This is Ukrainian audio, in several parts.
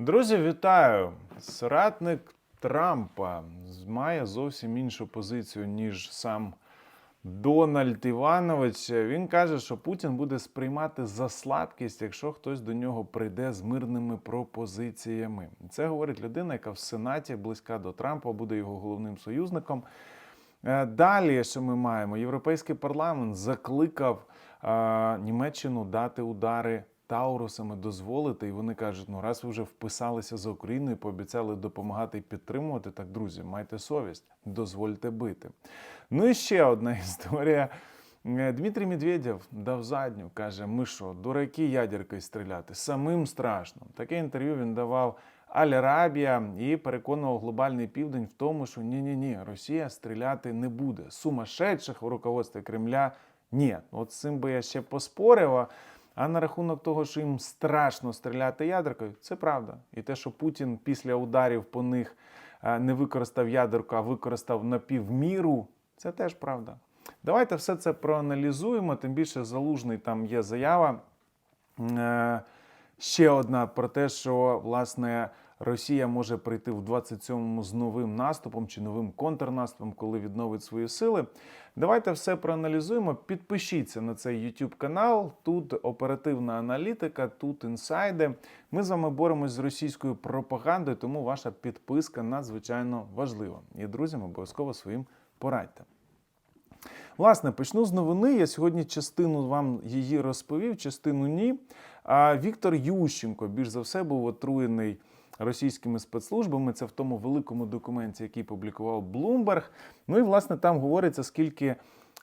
Друзі, вітаю! Соратник Трампа має зовсім іншу позицію, ніж сам Дональд Іванович. Він каже, що Путін буде сприймати за слабкість, якщо хтось до нього прийде з мирними пропозиціями. Це говорить людина, яка в Сенаті близька до Трампа, буде його головним союзником. Е, Далі, що ми маємо? Європейський парламент закликав е, Німеччину дати удари Таурусами, дозволити. І вони кажуть: ну раз ви вже вписалися за Україною, пообіцяли допомагати і підтримувати, так друзі, майте совість, дозвольте бити. Ну і ще одна історія. Е, Дмитрій Медведєв дав задню, каже: ми що, дураки ядеркою стріляти? Самим страшно. Таке інтерв'ю він давав Аль-Арабія і переконував глобальний південь в тому, що ні-ні ні, Росія стріляти не буде. Сумасшедших у руководстві Кремля ні. От з цим би я ще поспорив. А- на рахунок того, що їм страшно стріляти ядеркою, це правда. І те, що Путін після ударів по них е, не використав ядерку, а використав напівміру, це теж правда. Давайте все це проаналізуємо. Тим більше залужний там є заява. Е, Ще одна про те, що власне Росія може прийти в 27-му з новим наступом чи новим контрнаступом, коли відновить свої сили. Давайте все проаналізуємо. Підпишіться на цей YouTube канал. Тут оперативна аналітика, тут інсайди. Ми з вами боремось з російською пропагандою, тому ваша підписка надзвичайно важлива. І друзям обов'язково своїм порадьте. Власне, почну з новини. Я сьогодні частину вам її розповів, частину ні. А Віктор Ющенко більш за все був отруєний російськими спецслужбами. Це в тому великому документі, який публікував Bloomberg. Ну і власне там говориться, скільки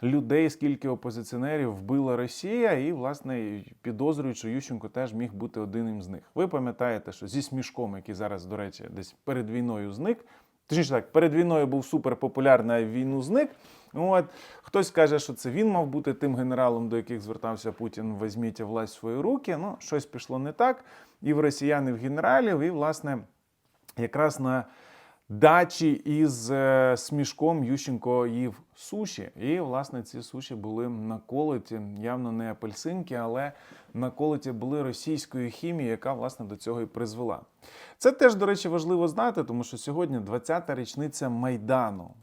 людей, скільки опозиціонерів вбила Росія, і власне підозрюють, що Ющенко теж міг бути одним з них. Ви пам'ятаєте, що зі смішком, який зараз, до речі, десь перед війною зник. Точніше так, перед війною був суперпопулярний, а війну зник. От хтось каже, що це він мав бути тим генералом, до яких звертався Путін. Візьміть власть в свої руки. Ну, щось пішло не так. І в росіян, і в генералів, і власне якраз на дачі із е, смішком Ющенко їв суші. І, власне, ці суші були наколоті, явно не апельсинки, але наколоті були російською хімією, яка власне до цього і призвела. Це теж, до речі, важливо знати, тому що сьогодні 20-та річниця Майдану.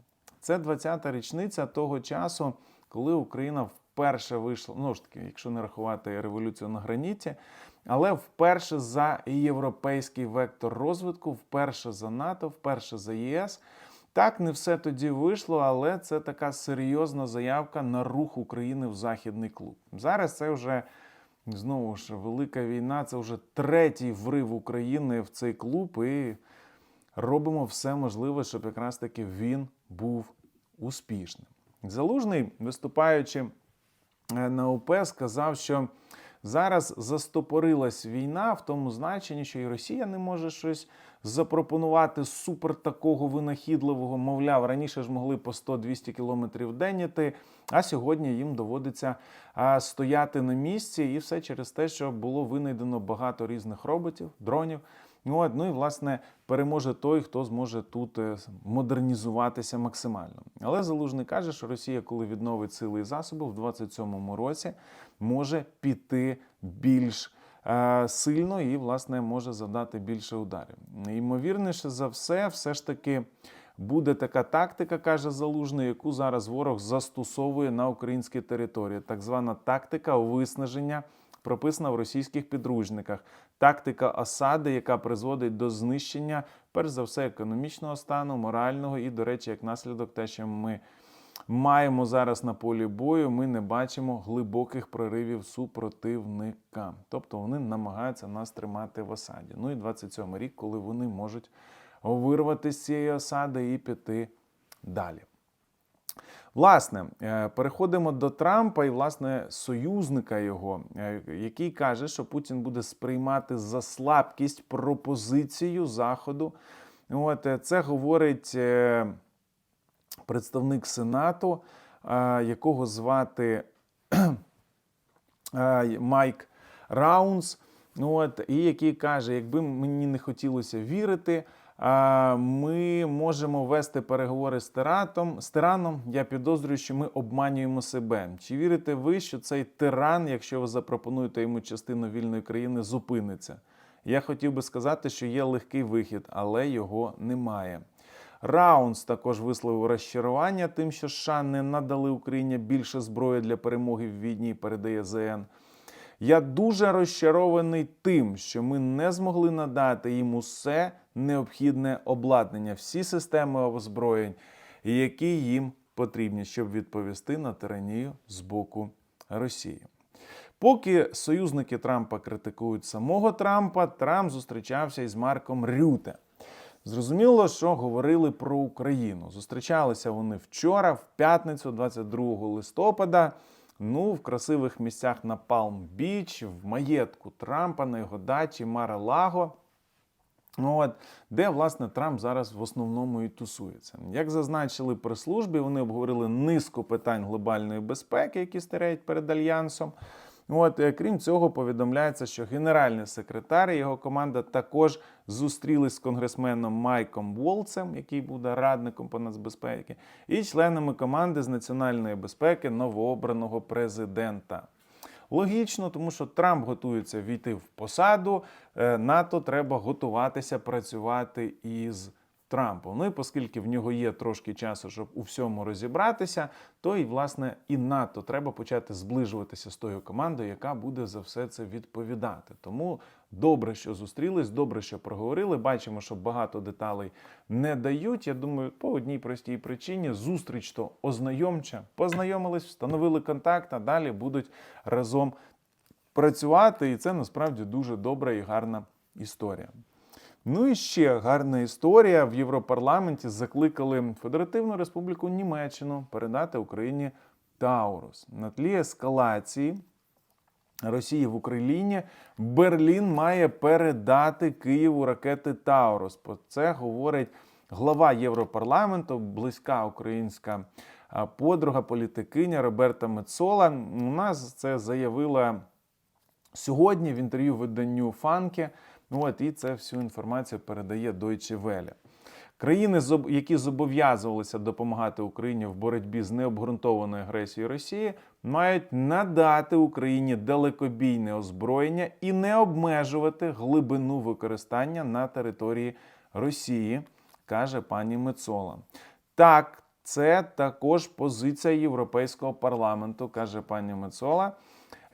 Це 20-та річниця того часу, коли Україна вперше вийшла, ну ж таки, якщо не рахувати революцію на граніті, але вперше за європейський вектор розвитку, вперше за НАТО, вперше за ЄС. Так, не все тоді вийшло, але це така серйозна заявка на рух України в західний клуб. Зараз це вже знову ж велика війна, це вже третій врив України в цей клуб, і робимо все можливе, щоб якраз таки він був успішним. Залужний, виступаючи е, на ОП, сказав, що зараз застопорилась війна в тому значенні, що і Росія не може щось запропонувати супер такого винахідливого. Мовляв, раніше ж могли по 100-200 кілометрів в день іти, а сьогодні їм доводиться стояти на місці, і все через те, що було винайдено багато різних роботів, дронів. Ну, от, ну і власне переможе той, хто зможе тут е, модернізуватися максимально. Але Залужний каже, що Росія, коли відновить сили і засоби, в 27-му році може піти більш е, сильно і, власне, може завдати більше ударів. Ймовірніше за все, все ж таки. Буде така тактика, каже Залужний, яку зараз ворог застосовує на українській території. Так звана тактика виснаження, прописана в російських підручниках. Тактика осади, яка призводить до знищення, перш за все, економічного стану, морального і, до речі, як наслідок, те, що ми маємо зараз на полі бою, ми не бачимо глибоких проривів супротивника. Тобто вони намагаються нас тримати в осаді. Ну і 27 рік, коли вони можуть вирвати з цієї осади і піти далі. Власне, е, переходимо до Трампа і власне союзника його, е, який каже, що Путін буде сприймати за слабкість пропозицію Заходу. От е, це говорить представник Сенату, якого звати Майк Раунс. От, і який каже, якби мені не хотілося вірити, ми можемо вести переговори з тиратом, з тираном. Я підозрюю, що ми обманюємо себе. Чи вірите ви, що цей тиран, якщо ви запропонуєте йому частину вільної країни, зупиниться? Я хотів би сказати, що є легкий вихід, але його немає. Раунс також висловив розчарування тим, що США не надали Україні більше зброї для перемоги в війні, передає ЗН. Я дуже розчарований тим, що ми не змогли надати їм усе необхідне обладнання, всі системи озброєнь, які їм потрібні, щоб відповісти на тиранію з боку Росії. Поки союзники Трампа критикують самого Трампа, Трамп зустрічався із Марком Рюте. Зрозуміло, що говорили про Україну. Зустрічалися вони вчора, в п'ятницю, 22 листопада. Ну, в красивих місцях на Палм-Біч, в маєтку Трампа на його дачі Мара-Лаго. Ну, от, де, власне, Трамп зараз в основному і тусується. Як зазначили при службі, вони обговорили низку питань глобальної безпеки, які стоять перед альянсом. От, е, крім цього, повідомляється, що генеральний секретар і його команда також зустрілись з конгресменом Майком Волцем, який буде радником по нацбезпеки, і членами команди з національної безпеки новообраного президента. Логічно, тому що Трамп готується війти в посаду. е, НАТО треба готуватися працювати із Трампом. Ну і оскільки в нього є трошки часу, щоб у всьому розібратися, то і власне і НАТО треба почати зближуватися з тою командою, яка буде за все це відповідати. Тому добре, що зустрілись, добре, що проговорили. Бачимо, що багато деталей не дають. Я думаю, по одній простій причині зустріч то ознайомча. Познайомились, встановили контакт, а далі будуть разом працювати. І це насправді дуже добра і гарна історія. Ну і ще гарна історія. В Європарламенті закликали Федеративну Республіку Німеччину передати Україні Таурус на тлі ескалації. Росії в Україні Берлін має передати Києву ракети Таурус. Про це говорить глава Європарламенту, близька українська подруга, політикиня Роберта Мецола. У нас це заявила сьогодні в інтерв'ю виданню Фанке. Ну от і це всю інформацію передає Deutsche Welle. Країни, які зобов'язувалися допомагати Україні в боротьбі з необґрунтованою агресією Росії, мають надати Україні далекобійне озброєння і не обмежувати глибину використання на території Росії, каже пані Мецола. Так, це також позиція Європейського парламенту, каже пані Мецола.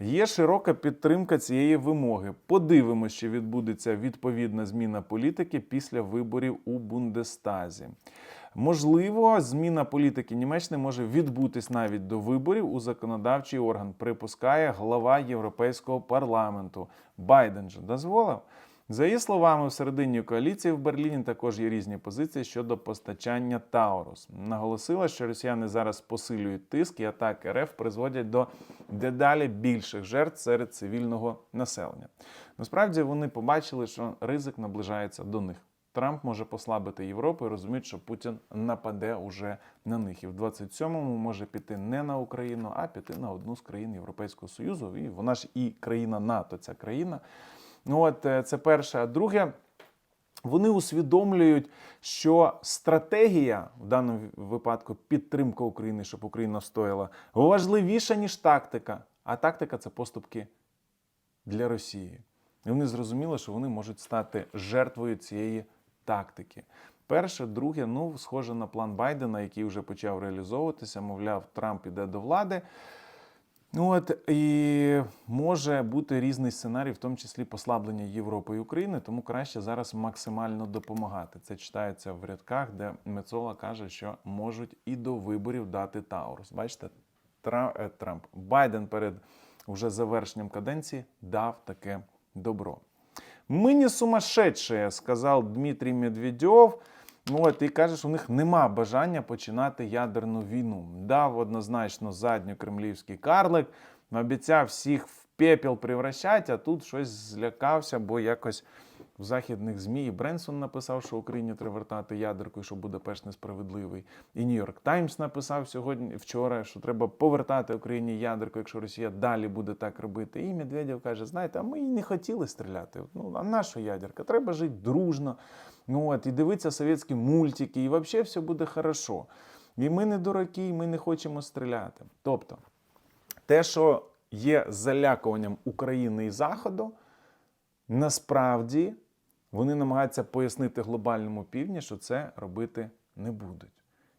Є широка підтримка цієї вимоги. Подивимося, чи відбудеться відповідна зміна політики після виборів у Бундестазі. Можливо, зміна політики Німеччини може відбутись навіть до виборів у законодавчий орган, припускає глава Європейського парламенту. Байден же дозволив. За її словами, в середині коаліції в Берліні також є різні позиції щодо постачання Таурус. Наголосила, що росіяни зараз посилюють тиск і атаки РФ призводять до дедалі більших жертв серед цивільного населення. Насправді вони побачили, що ризик наближається до них. Трамп може послабити Європу і розуміють, що Путін нападе уже на них. І в 27-му може піти не на Україну, а піти на одну з країн Європейського Союзу. І вона ж і країна НАТО, ця країна. Ну от е, це перше. А друге, вони усвідомлюють, що стратегія в даному випадку підтримка України, щоб Україна встояла, важливіша ніж тактика. А тактика це поступки для Росії. І вони зрозуміли, що вони можуть стати жертвою цієї тактики. Перше, друге, ну, схоже на план Байдена, який вже почав реалізовуватися. Мовляв, Трамп іде до влади. Ну от і може бути різний сценарій, в тому числі послаблення Європи і України, тому краще зараз максимально допомагати. Це читається в рядках, де Мецола каже, що можуть і до виборів дати Таурус. Бачите, е, Трамп Байден перед уже завершенням каденції дав таке добро. Ми не сумасшедшие, сказав Дмитрій Медведєв. Ну, от, і каже, що у них нема бажання починати ядерну війну. Дав однозначно задню кремлівський карлик, обіцяв всіх в пепел превращати, а тут щось злякався, бо якось в західних ЗМІ Бренсон написав, що Україні треба вертати ядерку, і що Будапешт несправедливий. І Нью-Йорк Таймс написав сьогодні вчора, що треба повертати Україні ядерку, якщо Росія далі буде так робити. І Медведєв каже: знаєте, а ми і не хотіли стріляти. Ну, а наша ядерка? Треба жити дружно. Ну от, і дивитися совєтські мультики, і взагалі все буде хорошо. І ми не дураки, і ми не хочемо стріляти. Тобто, те, що є залякуванням України і Заходу, насправді вони намагаються пояснити глобальному півдні, що це робити не будуть.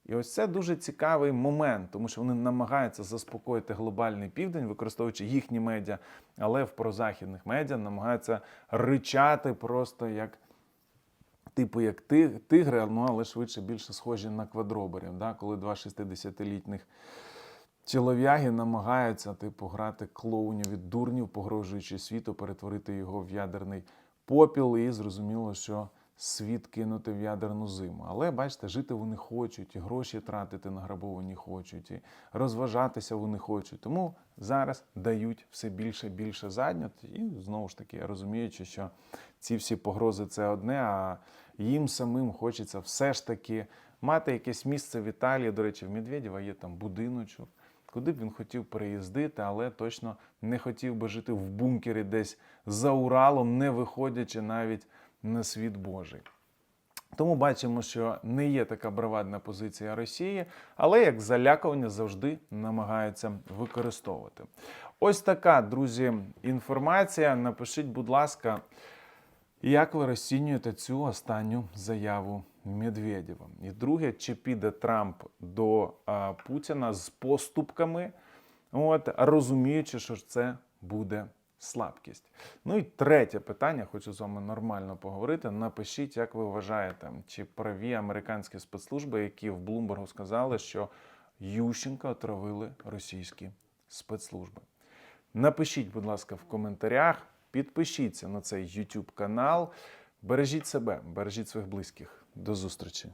І ось це дуже цікавий момент, тому що вони намагаються заспокоїти глобальний південь, використовуючи їхні медіа, але в прозахідних медіа намагаються ричати просто як типу як ти- тигри, ну але швидше більше схожі на квадроберів, да? коли два 60-літніх чолов'яги намагаються типу, грати клоунів від дурнів, погрожуючи світу, перетворити його в ядерний попіл, і зрозуміло, що світ кинути в ядерну зиму. Але бачите, жити вони хочуть, і гроші тратити на грабовані хочуть, і розважатися вони хочуть. Тому зараз дають все більше і більше заднят. І знову ж таки, розуміючи, що ці всі погрози це одне, а їм самим хочеться все ж таки мати якесь місце в Італії. До речі, в Медведєва є там будиночок. Куди б він хотів переїздити, але точно не хотів би жити в бункері десь за Уралом, не виходячи навіть на світ Божий. Тому бачимо, що не є така бравадна позиція Росії, але як залякування завжди намагаються використовувати. Ось така, друзі, інформація. Напишіть, будь ласка, як ви розцінюєте цю останню заяву Медведєва? І друге, чи піде Трамп до а, Путіна з поступками, от, розуміючи, що це буде слабкість. Ну і третє питання, хочу з вами нормально поговорити. Напишіть, як ви вважаєте, чи праві американські спецслужби, які в Блумбергу сказали, що Ющенка отравили російські спецслужби. Напишіть, будь ласка, в коментарях, підпишіться на цей YouTube канал. Бережіть себе, бережіть своїх близьких. До зустрічі!